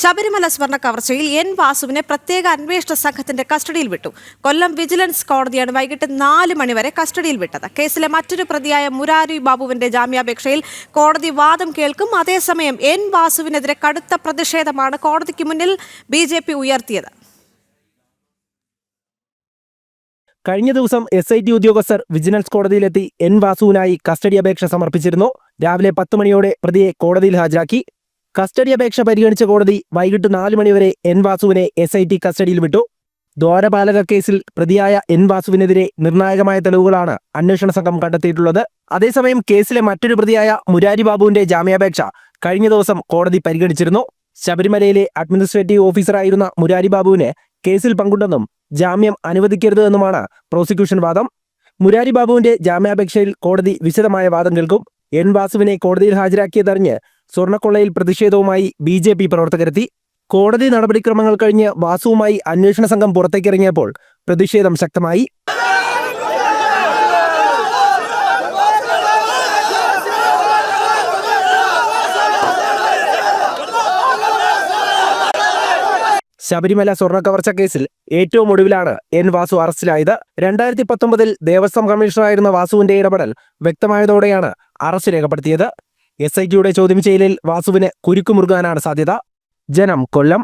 ശബരിമല സ്വർണ കവർച്ചയിൽ എൻ വാസുവിനെ പ്രത്യേക അന്വേഷണ സംഘത്തിന്റെ കസ്റ്റഡിയിൽ വിട്ടു. കൊല്ലം വിജിലൻസ് കോടതിയാണ് വൈകിട്ട് നാല് മണിവരെ കസ്റ്റഡിയിൽ വിട്ടത്. കേസിലെ മറ്റൊരു പ്രതിയായ മുരാരി ബാബുവിന്റെ ജാമ്യാപേക്ഷയിൽ കോടതി വാദം കേൾക്കും. അതേസമയം എൻ വാസുവിനെതിരെ കടുത്ത പ്രതിഷേധമാണ് കോടതിക്ക് മുന്നിൽ ബി ഉയർത്തിയത്. കഴിഞ്ഞ ദിവസം എസ് ഐ ടി ഉദ്യോഗസ്ഥർ വിജിലൻസ് കോടതിയിലെത്തി എൻ വാസുവിനായി കസ്റ്റഡി അപേക്ഷ സമർപ്പിച്ചിരുന്നു. രാവിലെ പത്ത് മണിയോടെ പ്രതിയെ കോടതിയിൽ ഹാജരാക്കി. കസ്റ്റഡി അപേക്ഷ പരിഗണിച്ച കോടതി വൈകിട്ട് നാല് മണിവരെ എൻ വാസുവിനെ എസ് ഐ ടി കസ്റ്റഡിയിൽ വിട്ടു. ദ്വാരപാലക കേസിൽ പ്രതിയായ എൻ വാസുവിനെതിരെ നിർണായകമായ തെളിവുകളാണ് അന്വേഷണ സംഘം കണ്ടെത്തിയിട്ടുള്ളത്. അതേസമയം കേസിലെ മറ്റൊരു പ്രതിയായ മുരാരി ബാബുവിന്റെ ജാമ്യാപേക്ഷ കഴിഞ്ഞ ദിവസം കോടതി പരിഗണിച്ചിരുന്നു. ശബരിമലയിലെ അഡ്മിനിസ്ട്രേറ്റീവ് ഓഫീസറായിരുന്ന മുരാരി ബാബുവിന് കേസിൽ പങ്കുണ്ടെന്നും ജാമ്യം അനുവദിക്കരുത് എന്നുമാണ് പ്രോസിക്യൂഷൻ വാദം. മുരാരി ബാബുവിന്റെ ജാമ്യാപേക്ഷയിൽ കോടതി വിശദമായ വാദം കേൾക്കും. എൻ വാസുവിനെ കോടതിയിൽ ഹാജരാക്കിയതറിഞ്ഞ് സ്വർണക്കൊള്ളയിൽ പ്രതിഷേധവുമായി ബി ജെ പി പ്രവർത്തകരെത്തി. കോടതി നടപടിക്രമങ്ങൾ കഴിഞ്ഞ് വാസുവുമായി അന്വേഷണ സംഘം പുറത്തേക്കിറങ്ങിയപ്പോൾ പ്രതിഷേധം ശക്തമായി. ശബരിമല സ്വർണ കവർച്ച കേസിൽ ഏറ്റവും ഒടുവിലാണ് എൻ വാസു അറസ്റ്റിലായത്. രണ്ടായിരത്തി പത്തൊമ്പതിൽ ദേവസ്വം കമ്മീഷണറായിരുന്ന വാസുവിന്റെ ഇടപെടൽ വ്യക്തമായതോടെയാണ് അറസ്റ്റ് രേഖപ്പെടുത്തിയത്. എസ് ഐ ടിയുടെ ചോദ്യം ചെയ്യലിൽ വാസുവിന് കുരുക്കുമുറുകാനാണ് സാധ്യത. ജനം കൊല്ലം.